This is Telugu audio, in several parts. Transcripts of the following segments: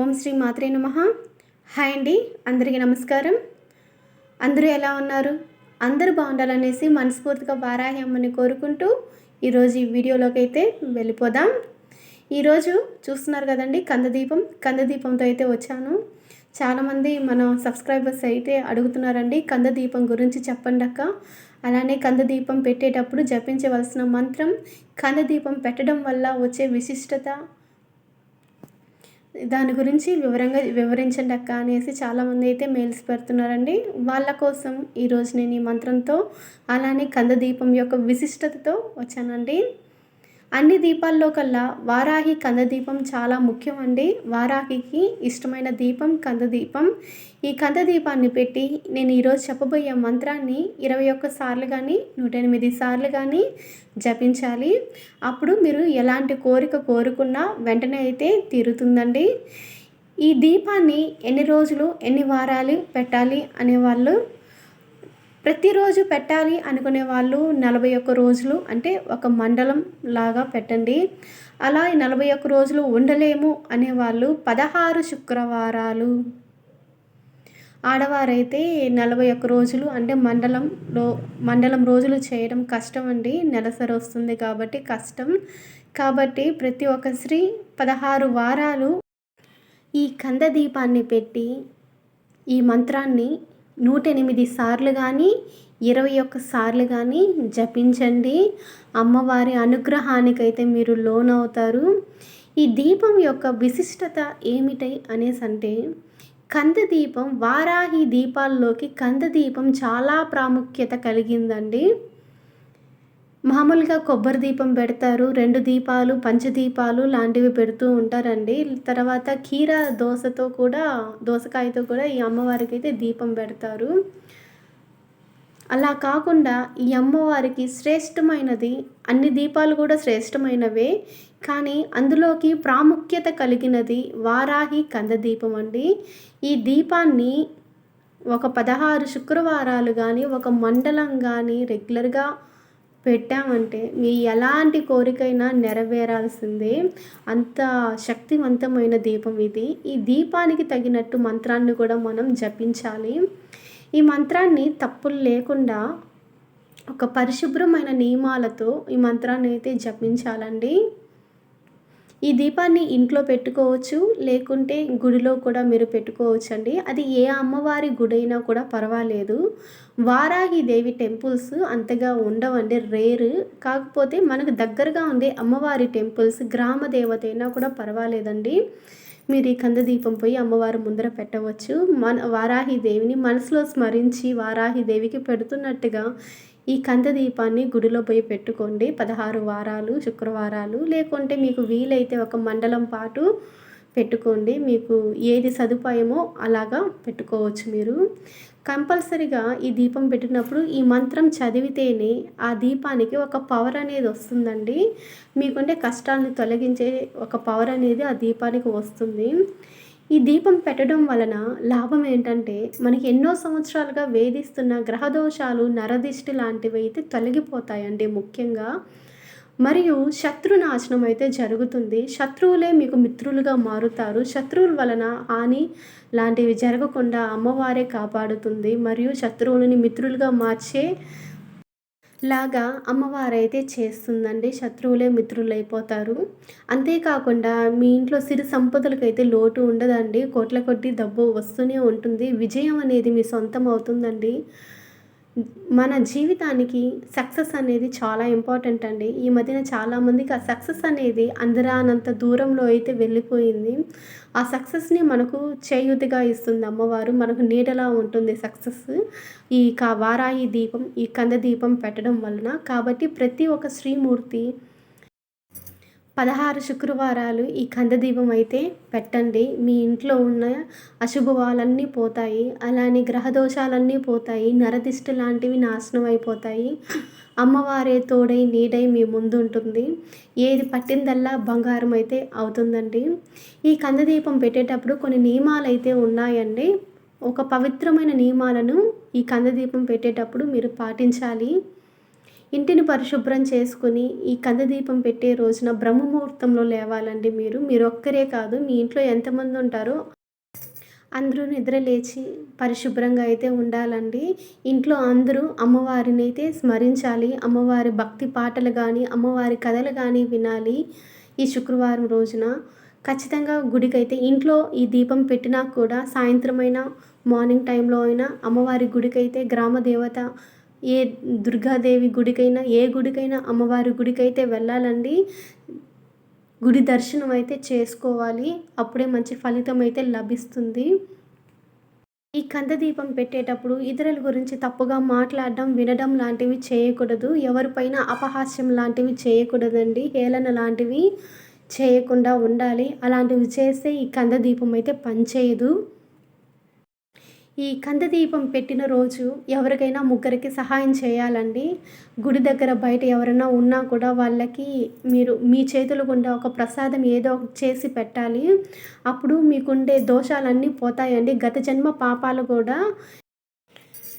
ఓం శ్రీ మాత్రే నమ. హాయ్ అండి అందరికీ నమస్కారం. అందరూ ఎలా ఉన్నారు? అందరూ బాగుండాలనేసి మనస్ఫూర్తిగా వారాహ్యమని కోరుకుంటూ ఈరోజు ఈ వీడియోలోకి అయితే వెళ్ళిపోదాం. ఈరోజు చూస్తున్నారు కదండి కందదీపం. కందదీపంతో అయితే వచ్చాను. చాలామంది మన సబ్స్క్రైబర్స్ అయితే అడుగుతున్నారండి కందదీపం గురించి చెప్పండి అక్క. అలానే కందదీపం పెట్టేటప్పుడు జపించవలసిన మంత్రం కందదీపం పెట్టడం వల్ల వచ్చే విశిష్టత దాని గురించి వివరంగా వివరించండి అక్క అనేసి చాలామంది అయితే మెయిల్స్ పెడుతున్నారండి. వాళ్ళ కోసం ఈరోజు నేను ఈ మంత్రంతో అలానే కందదీపం యొక్క విశిష్టతతో వచ్చానండి. అన్ని దీపాల్లో కల్లా వారాహి కందదీపం చాలా ముఖ్యం అండి. వారాహికి ఇష్టమైన దీపం కందదీపం. ఈ కందదీపాన్ని పెట్టి నేను ఈరోజు చెప్పబోయే మంత్రాన్ని ఇరవై ఒక్క సార్లు కానీ నూట ఎనిమిది సార్లు కానీ జపించాలి. అప్పుడు మీరు ఎలాంటి కోరిక కోరుకున్నా వెంటనే అయితే తీరుతుందండి. ఈ దీపాన్ని ఎన్ని రోజులు ఎన్ని వారాలు పెట్టాలి అనేవాళ్ళు ప్రతిరోజు పెట్టాలి అనుకునే వాళ్ళు నలభై ఒక్క రోజులు అంటే ఒక మండలం లాగా పెట్టండి. అలా నలభై ఒక్క రోజులు ఉండలేము అనేవాళ్ళు పదహారు శుక్రవారాలు. ఆడవారైతే నలభై ఒక్క రోజులు అంటే మండలంలో మండలం రోజులు చేయడం కష్టం అండి. నెలసరి వస్తుంది కాబట్టి కష్టం. కాబట్టి ప్రతి ఒక్క స్త్రీ పదహారు వారాలు ఈ కంద దీపాన్ని పెట్టి ఈ మంత్రాన్ని నూట ఎనిమిది సార్లు కానీ ఇరవై ఒక్క సార్లు కానీ జపించండి. అమ్మవారి అనుగ్రహానికైతే మీరు లోన్ అవుతారు ఈ దీపం యొక్క విశిష్టత ఏమిటై అనేసి అంటే కంద దీపం వారాహి దీపాల్లోకి కంద దీపం చాలా ప్రాముఖ్యత కలిగిందండి. మామూలుగా కొబ్బరి దీపం పెడతారు. రెండు దీపాలు పంచదీపాలు లాంటివి పెడుతూ ఉంటారండి. తర్వాత కీర దోశతో కూడా దోసకాయతో కూడా ఈ అమ్మవారికి అయితే దీపం పెడతారు. అలా కాకుండా ఈ అమ్మవారికి శ్రేష్టమైనది అన్ని దీపాలు కూడా శ్రేష్టమైనవే. కానీ అందులోకి ప్రాముఖ్యత కలిగినది వారాహి కంద దీపం అండి. ఈ దీపాన్ని ఒక పదహారు శుక్రవారాలు కానీ ఒక మండలం కానీ రెగ్యులర్గా పెట్టామంటే మీ ఎలాంటి కోరికైనా నెరవేరాల్సిందే. అంత శక్తివంతమైన దీపం ఇది. ఈ దీపానికి తగినట్టు మంత్రాన్ని కూడా మనం జపించాలి. ఈ మంత్రాన్ని తప్పులు లేకుండా ఒక పరిశుభ్రమైన నియమాలతో ఈ మంత్రాన్ని అయితే జపించాలండి. ఈ దీపాన్ని ఇంట్లో పెట్టుకోవచ్చు లేకుంటే గుడిలో కూడా మీరు పెట్టుకోవచ్చు అండి అది ఏ అమ్మవారి గుడైనా కూడా పర్వాలేదు. వారాహి దేవి టెంపుల్స్ అంతగా ఉండవండి రేరు. కాకపోతే మనకు దగ్గరగా ఉండే అమ్మవారి టెంపుల్స్ గ్రామ దేవత అయినా కూడా పర్వాలేదండి. మీరు ఈ కంద దీపం పోయి అమ్మవారి ముందర పెట్టవచ్చు. మన వారాహి దేవిని మనసులో స్మరించి వారాహి దేవికి పెడుతున్నట్టుగా ఈ కంద దీపాన్ని గుడిలో పోయి పెట్టుకోండి. పదహారు వారాలు శుక్రవారాలు లేకుంటే మీకు వీలైతే ఒక మండలం పాటు పెట్టుకోండి. మీకు ఏది సదుపాయమో అలాగా పెట్టుకోవచ్చు మీరు. కంపల్సరిగా ఈ దీపం పెట్టినప్పుడు ఈ మంత్రం చదివితేనే ఆ దీపానికి ఒక పవర్ అనేది వస్తుందండి. మీకుంటే కష్టాలను తొలగించే ఒక పవర్ అనేది ఆ దీపానికి వస్తుంది. ఈ దీపం పెట్టడం వలన లాభం ఏంటంటే మనకి ఎన్నో సంవత్సరాలుగా వేధిస్తున్న గ్రహదోషాలు నరదిష్టి లాంటివి అయితే తొలగిపోతాయండి ముఖ్యంగా. మరియు శత్రు నాశనం అయితే జరుగుతుంది. శత్రువులే మీకు మిత్రులుగా మారుతారు. శత్రువుల వలన హాని లాంటివి జరగకుండా అమ్మవారే కాపాడుతుంది. మరియు శత్రువులని మిత్రులుగా మార్చే లాగా అమ్మవారైతే చేస్తుందండి. శత్రువులే మిత్రులైపోతారు. అంతేకాకుండా మీ ఇంట్లో సిరి సంపదలకైతే లోటు ఉండదండి. కోట్ల కొద్ది డబ్బు వస్తూనే ఉంటుంది. విజయం అనేది మీ సొంతం అవుతుందండి. మన జీవితానికి సక్సెస్ అనేది చాలా ఇంపార్టెంట్ అండి. ఈ మధ్యన చాలామందికి ఆ సక్సెస్ అనేది అందరానంత దూరంలో అయితే వెళ్ళిపోయింది. ఆ సక్సెస్ని మనకు చేయుతిగా ఇస్తుంది అమ్మవారు. మనకు నీడలా ఉంటుంది సక్సెస్ ఈ కా వారాయి దీపం ఈ కంద దీపం పెట్టడం వలన. కాబట్టి ప్రతి ఒక్క శ్రీమూర్తి పదహారు శుక్రవారాలు ఈ కందదీపం అయితే పెట్టండి. మీ ఇంట్లో ఉన్న అశుభవాలన్నీ పోతాయి. అలానే గ్రహదోషాలన్నీ పోతాయి. నరదిష్టి లాంటివి నాశనం అయిపోతాయి. అమ్మవారే తోడై నీడై మీ ముందు ఉంటుంది ఏది పట్టిందల్లా బంగారం అయితే అవుతుందండి. ఈ కందదీపం పెట్టేటప్పుడు కొన్ని నియమాలు అయితే ఉన్నాయండి. ఒక పవిత్రమైన నియమాలను ఈ కందదీపం పెట్టేటప్పుడు మీరు పాటించాలి. ఇంటిని పరిశుభ్రం చేసుకుని ఈ కందదీపం పెట్టే రోజున బ్రహ్మముహూర్తంలో లేవాలండి మీరు. మీరు ఒక్కరే కాదు మీ ఇంట్లో ఎంతమంది ఉంటారో అందరూ నిద్ర లేచి పరిశుభ్రంగా అయితే ఉండాలండి. ఇంట్లో అందరూ అమ్మవారిని అయితే స్మరించాలి అమ్మవారి భక్తి పాటలు కానీ అమ్మవారి కథలు కానీ వినాలి ఈ శుక్రవారం రోజున. ఖచ్చితంగా గుడికైతే ఇంట్లో ఈ దీపం పెట్టినా కూడా సాయంత్రమైనా మార్నింగ్ టైంలో అయినా అమ్మవారి గుడికైతే గ్రామ దేవత ఏ దుర్గాదేవి గుడికైనా ఏ గుడికైనా అమ్మవారి గుడికైతే వెళ్ళాలండి. గుడి దర్శనం అయితే చేసుకోవాలి. అప్పుడే మంచి ఫలితం అయితే లభిస్తుంది. ఈ కందదీపం పెట్టేటప్పుడు ఇతరుల గురించి తప్పుగా మాట్లాడడం వినడం లాంటివి చేయకూడదు. ఎవరిపైన అపహాస్యం లాంటివి చేయకూడదండి. హేళన లాంటివి చేయకుండా ఉండాలి. అలాంటివి చేస్తే ఈ కందదీపం అయితే పనిచేయదు. ఈ కందదీపం పెట్టిన రోజు ఎవరికైనా ముగ్గురికి సహాయం చేయాలండి. గుడి దగ్గర బయట ఎవరైనా ఉన్నా కూడా వాళ్ళకి మీరు మీ చేతులు గుండా ఒక ప్రసాదం ఏదో ఒకటి చేసి పెట్టాలి. అప్పుడు మీకుండే దోషాలన్నీ పోతాయండి. గత జన్మ పాపాలు కూడా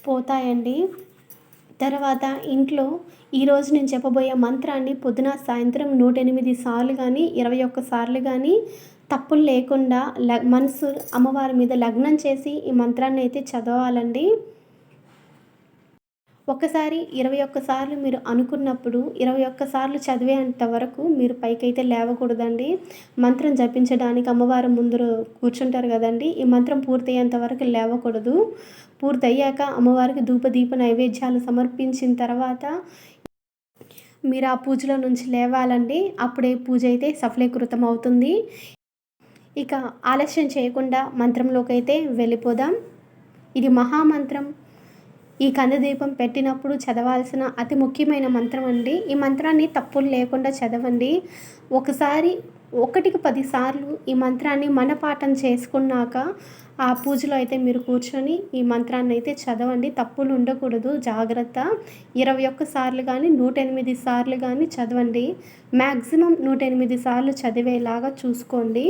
పోతాయండి. తర్వాత ఇంట్లో ఈరోజు నేను చెప్పబోయే మంత్రాన్ని పొద్దున సాయంత్రం నూట ఎనిమిది సార్లు కానీ ఇరవై ఒక్క సార్లు కానీ తప్పులు లేకుండా ల మనసు అమ్మవారి మీద లగ్నం చేసి ఈ మంత్రాన్ని అయితే చదవాలండి. ఒకసారి ఇరవై ఒక్కసార్లు మీరు అనుకున్నప్పుడు ఇరవై ఒక్కసార్లు చదివేంత వరకు మీరు పైకైతే లేవకూడదండి. మంత్రం జపించడానికి అమ్మవారు ముందు కూర్చుంటారు కదండి. ఈ మంత్రం పూర్తయ్యేంత వరకు లేవకూడదు. పూర్తయ్యాక అమ్మవారికి ధూపదీప నైవేద్యాలు సమర్పించిన తర్వాత మీరు ఆ పూజలో నుంచి లేవాలండి. అప్పుడే పూజ అయితే సఫలీకృతం అవుతుంది ఇక ఆలస్యం చేయకుండా మంత్రంలోకి అయితే వెళ్ళిపోదాం. ఇది మహామంత్రం. ఈ కందదీపం పెట్టినప్పుడు చదవాల్సిన అతి ముఖ్యమైన మంత్రం అండి. ఈ మంత్రాన్ని తప్పులు లేకుండా చదవండి. ఒకసారి ఒకటికి పదిసార్లు ఈ మంత్రాన్ని మనపాఠం చేసుకున్నాక ఆ పూజలో అయితే మీరు కూర్చొని ఈ మంత్రాన్ని అయితే చదవండి. తప్పులు ఉండకూడదు. జాగ్రత్త. ఇరవై ఒక్క సార్లు కానీ నూట ఎనిమిది సార్లు కానీ చదవండి. మ్యాక్సిమం నూట ఎనిమిది సార్లు చదివేలాగా చూసుకోండి.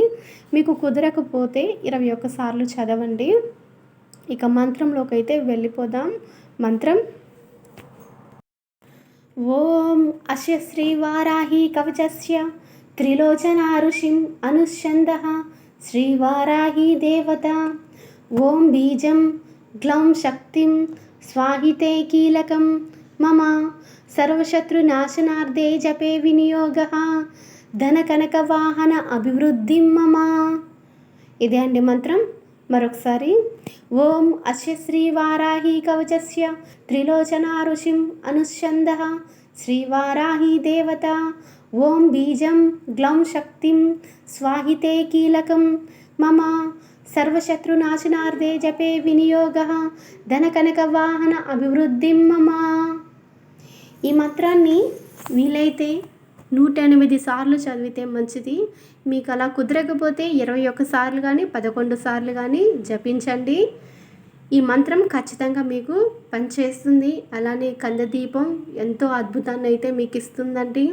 మీకు కుదరకపోతే ఇరవై ఒక్క సార్లు చదవండి. ఇక మంత్రంలోకి అయితే వెళ్ళిపోదాం. మంత్రం. ఓం అశ్య శ్రీ వారాహి కవచస్య త్రిలోచనా ఋషిం అనుష్యంద శ్రీవారాహి దేవత ఓం బీజం గ్లౌం శక్తిం స్వాహితే కీలకం మమ సర్వశత్రునాశనార్థే జపే వినియోగ ధనకనకవాహన అభివృద్ధి మమ ఇదే అండి మంత్రం మరొకసారి ఓం అస్య శ్రీవారాహి కవచస్య త్రిలోచనా ఋషిం అనుష్యంద శ్రీవారాహి దేవత ఓం బీజం గ్లౌం శక్తిం స్వాహితే కీలకం మమ సర్వశత్రునాశనార్థే జపే వినియోగ ధనకనకవాహన అభివృద్ధిం మమ. ఈ మంత్రాన్ని వీలైతే నూట ఎనిమిది సార్లు చదివితే మంచిది. మీకు అలా కుదరకపోతే ఇరవై ఒక్క సార్లు కానీ పదకొండు సార్లు కానీ జపించండి. ఈ మంత్రం ఖచ్చితంగా మీకు పనిచేస్తుంది. అలానే కందదీపం ఎంతో అద్భుతాన్ని అయితే మీకు ఇస్తుందండి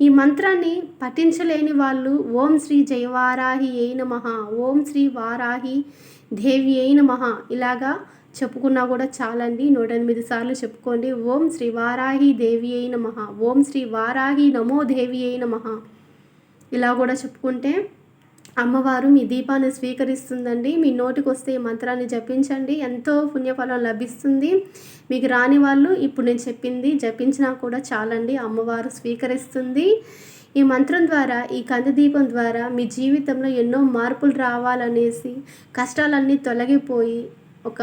ఈ మంత్రాన్ని పఠించలేని వాళ్ళు ఓం శ్రీ జయవారాహి ఏ మహా ఓం శ్రీ వారాహి దేవి ఏ నమ ఇలాగా చెప్పుకున్నా కూడా చాలండి. నూట ఎనిమిది సార్లు చెప్పుకోండి. ఓం శ్రీ వారాహి దేవి అయిన మహా ఓం శ్రీ వారాహి నమో దేవి అయిన మహా ఇలా కూడా చెప్పుకుంటే అమ్మవారు మీ దీపాన్ని స్వీకరిస్తుందండి. మీ నోటికి వస్తే ఈ మంత్రాన్ని జపించండి. ఎంతో పుణ్యఫలం లభిస్తుంది. మీకు రాని వాళ్ళు ఇప్పుడు నేను చెప్పింది జపించినా కూడా చాలండి. అమ్మవారు స్వీకరిస్తుంది. ఈ మంత్రం ద్వారా ఈ కందదీపం ద్వారా మీ జీవితంలో ఎన్నో మార్పులు రావాలనేసి కష్టాలన్నీ తొలగిపోయి ఒక